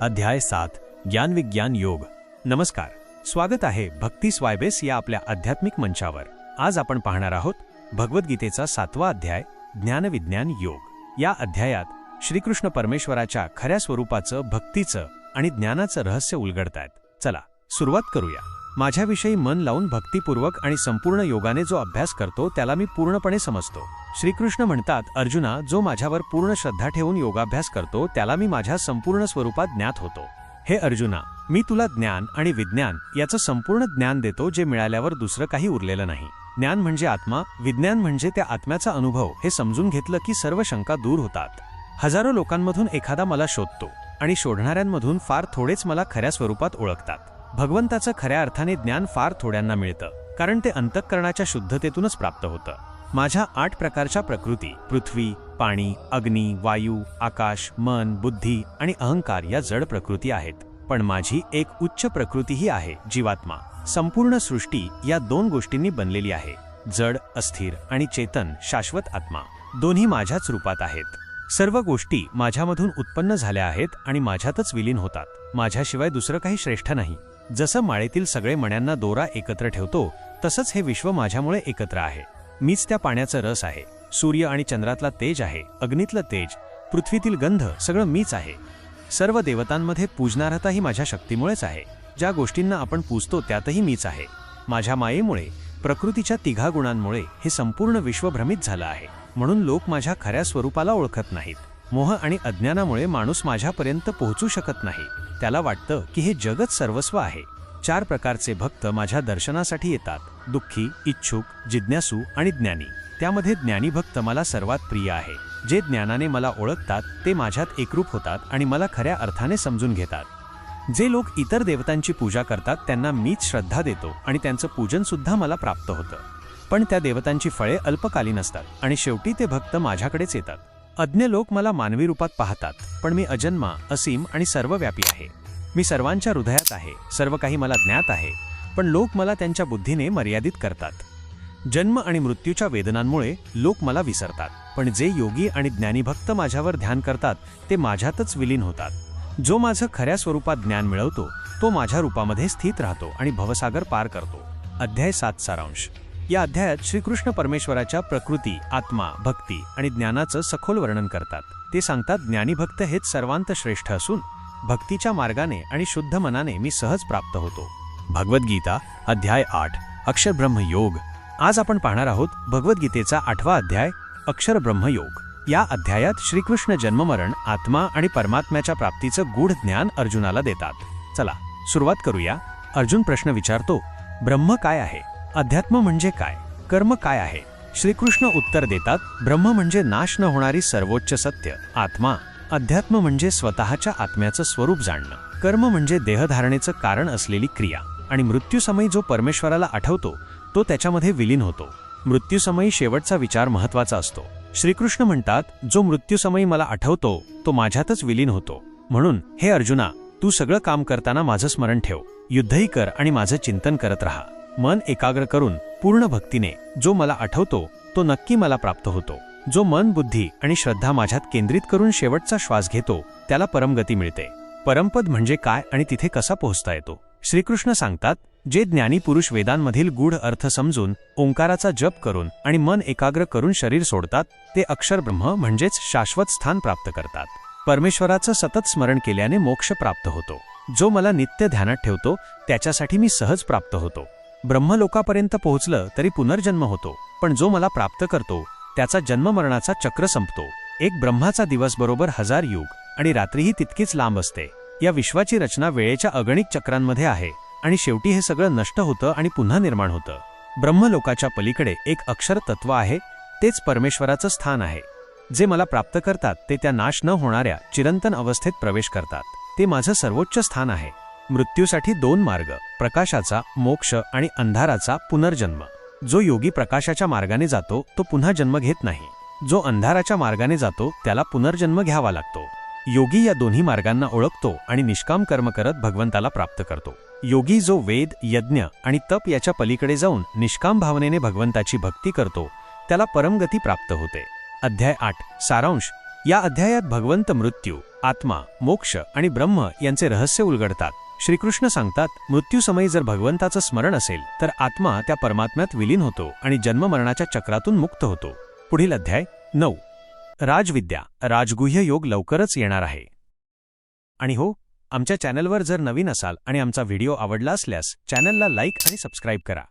अध्याय सात ज्ञान विज्ञान योग. नमस्कार. स्वागत आहे भक्ती स्वायबेस या आपल्या आध्यात्मिक मंचावर. आज आपण पाहणार आहोत भगवद्गीतेचा सातवा अध्याय ज्ञानविज्ञान योग. या अध्यायात श्रीकृष्ण परमेश्वराच्या खऱ्या स्वरूपाचं भक्तीचं आणि ज्ञानाचं रहस्य उलगडतायत. चला सुरुवात करूया. माझ्याविषयी मन लावून भक्तिपूर्वक आणि संपूर्ण योगाने जो अभ्यास करतो त्याला मी पूर्णपणे समजतो. श्रीकृष्ण म्हणतात अर्जुना जो माझ्यावर पूर्ण श्रद्धा ठेवून योगाभ्यास करतो त्याला मी माझ्या संपूर्ण स्वरूपात ज्ञात होतो. हे अर्जुना मी तुला ज्ञान आणि विज्ञान याचं संपूर्ण ज्ञान देतो जे मिळाल्यावर दुसरं काही उरलेलं नाही. ज्ञान म्हणजे आत्मा विज्ञान म्हणजे त्या आत्म्याचा अनुभव हे समजून घेतलं की सर्व शंका दूर होतात. हजारो लोकांमधून एखादा मला शोधतो आणि शोधणाऱ्यांमधून फार थोडेच मला खऱ्या स्वरूपात ओळखतात. भगवंताचं खऱ्या अर्थाने ज्ञान फार थोड्यांना मिळतं कारण ते अंतःकरणाच्या शुद्धतेतूनच प्राप्त होतं. माझ्या आठ प्रकारच्या प्रकृती पृथ्वी पाणी अग्नी वायू आकाश मन बुद्धी आणि अहंकार या जड प्रकृती आहेत. पण माझी एक उच्च प्रकृतीही आहे जीवात्मा. संपूर्ण सृष्टी या दोन गोष्टींनी बनलेली आहे जड अस्थिर आणि चेतन शाश्वत आत्मा. दोन्ही माझ्याच रूपात आहेत. सर्व गोष्टी माझ्यामधून उत्पन्न झाल्या आहेत आणि माझ्यातच विलीन होतात. माझ्याशिवाय दुसरं काही श्रेष्ठ नाही. जसं माळेतील सगळे मण्यांना दोरा एकत्र ठेवतो तसंच हे विश्व माझ्यामुळे एकत्र आहे. मीच त्या पाण्याचं रस आहे. सूर्य आणि चंद्रातला तेज आहे. अग्नीतलं तेज. पृथ्वीतील गंध सगळं मीच आहे. सर्व देवतांमध्ये पूजनार्हताही माझ्या शक्तीमुळेच आहे. ज्या गोष्टींना आपण पूजतो त्यातही मीच आहे. माझ्या मायेमुळे प्रकृतीच्या तिघा गुणांमुळे हे संपूर्ण विश्व भ्रमित झालं आहे. म्हणून लोक माझ्या खऱ्या स्वरूपाला ओळखत नाहीत. मोह आणि अज्ञानामुळे माणूस माझ्यापर्यंत पोहोचू शकत नाही. त्याला वाटतं की हे जगत सर्वस्व आहे. चार प्रकारचे भक्त माझ्या दर्शनासाठी येतात. दुःखी इच्छुक जिज्ञासू आणि ज्ञानी. त्यामध्ये ज्ञानी भक्त मला सर्वात प्रिय आहे. जे ज्ञानाने मला ओळखतात ते माझ्यात एकरूप होतात आणि मला खऱ्या अर्थाने समजून घेतात. जे लोक इतर देवतांची पूजा करतात त्यांना मीच श्रद्धा देतो आणि त्यांचं पूजनसुद्धा मला प्राप्त होतं. पण त्या देवतांची फळे अल्पकालीन असतात आणि शेवटी ते भक्त माझ्याकडेच येतात. अज्ञ लोक मला मानवी रूपात पाहतात पण मी अजन्मा असीम आणि सर्वव्यापी आहे. मी सर्वांच्या हृदयात आहे सर्व काही मला ज्ञात आहे पण लोक मला त्यांच्या बुद्धीने मर्यादित करतात. जन्म आणि मृत्यूच्या वेदनांमुळे लोक मला विसरतात पण जे योगी आणि ज्ञानी भक्त माझ्यावर ध्यान करतात ते माझ्यातच विलीन होतात. जो माझं खऱ्या स्वरूपात ज्ञान मिळवतो तो माझ्या रूपामध्ये स्थित राहतो आणि भवसागर पार करतो. अध्याय सात सारांश. या अध्यायात श्रीकृष्ण परमेश्वराच्या प्रकृती आत्मा भक्ती आणि ज्ञानाचं सखोल वर्णन करतात. ते सांगतात ज्ञानीभक्त हेच सर्वांत श्रेष्ठ असून भक्तीच्या मार्गाने आणि शुद्ध मनाने मी सहज प्राप्त होतो. भगवद्गीता अध्याय आठ अक्षरब्रह्म योग. आज आपण पाहणार आहोत भगवद्गीतेचा आठवा अध्याय अक्षरब्रह्म योग या अध्यायात श्रीकृष्ण जन्ममरण आत्मा आणि परमात्म्याच्या प्राप्तीचं गूढ ज्ञान अर्जुनाला देतात. चला सुरुवात करूया. अर्जुन प्रश्न विचारतो ब्रह्म काय आहे? अध्यात्म म्हणजे काय? कर्म काय आहे? श्रीकृष्ण उत्तर देतात ब्रह्म म्हणजे नाश न होणारी सर्वोच्च सत्य आत्मा. अध्यात्म म्हणजे स्वतःच्या आत्म्याचं स्वरूप जाणणं. कर्म म्हणजे देहधारणेचं कारण असलेली क्रिया. आणि मृत्यूसमयी जो परमेश्वराला आठवतो तो त्याच्यामध्ये विलीन होतो. मृत्यूसमयी शेवटचा विचार महत्त्वाचा असतो. श्रीकृष्ण म्हणतात जो मृत्यूसमयी मला आठवतो तो माझ्यातच विलीन होतो. म्हणून हे अर्जुना तू सगळं काम करताना माझं स्मरण ठेव. युद्धही कर आणि माझं चिंतन करत राहा. मन एकाग्र करून पूर्ण भक्तीने जो मला आठवतो तो नक्की मला प्राप्त होतो. जो मन बुद्धी आणि श्रद्धा माझ्यात केंद्रित करून शेवटचा श्वास घेतो त्याला परमगती मिळते. परमपद म्हणजे काय आणि तिथे कसा पोहोचता येतो? श्रीकृष्ण सांगतात जे ज्ञानी पुरुष वेदांमधील गूढ अर्थ समजून ओंकाराचा जप करून आणि मन एकाग्र करून शरीर सोडतात ते अक्षर ब्रह्म म्हणजेच शाश्वत स्थान प्राप्त करतात. परमेश्वराचं सतत स्मरण केल्याने मोक्ष प्राप्त होतो. जो मला नित्य ध्यानात ठेवतो त्याच्यासाठी मी सहज प्राप्त होतो. ब्रह्मलोकापर्यंत पोहोचलं तरी पुनर्जन्म होतो पण जो मला प्राप्त करतो त्याचा जन्ममरणाचा चक्र संपतो. एक ब्रह्माचा दिवस बरोबर हजार युग आणि रात्रीही तितकीच लांब असते. या विश्वाची रचना वेळेच्या अगणित चक्रांमध्ये आहे आणि शेवटी हे सगळं नष्ट होतं आणि पुन्हा निर्माण होतं. ब्रह्मलोकाच्या पलीकडे एक अक्षर तत्व आहे तेच परमेश्वराचं स्थान आहे. जे मला प्राप्त करतात ते त्या नाश न होणाऱ्या चिरंतन अवस्थेत प्रवेश करतात. ते माझं सर्वोच्च स्थान आहे. मृत्यूसाठी दोन मार्ग प्रकाशाचा मोक्ष आणि अंधाराचा पुनर्जन्म. जो योगी प्रकाशाच्या मार्गाने जातो तो पुन्हा जन्म घेत नाही. जो अंधाराच्या मार्गाने जातो त्याला पुनर्जन्म घ्यावा लागतो. योगी या दोन्ही मार्गांना ओळखतो आणि निष्काम कर्म करत भगवंताला प्राप्त करतो. योगी जो वेद यज्ञ आणि तप याच्या पलीकडे जाऊन निष्काम भावनेने भगवंताची भक्ती करतो त्याला परमगती प्राप्त होते. अध्याय आठ सारांश. या अध्यायात भगवंत मृत्यू आत्मा मोक्ष आणि ब्रह्म यांचे रहस्य उलगडतात. श्रीकृष्ण सांगतात मृत्यूसमयी जर भगवंताचं स्मरण असेल तर आत्मा त्या परमात्म्यात विलीन होतो आणि जन्ममरणाच्या चक्रातून मुक्त होतो. पुढील अध्याय नऊ. राजविद्या राजगुह्य योग लवकरच येणार आहे. आणि हो आमच्या चॅनलवर जर नवीन असाल आणि आमचा व्हिडिओ आवडला असल्यास चॅनलला लाईक आणि सबस्क्राईब करा.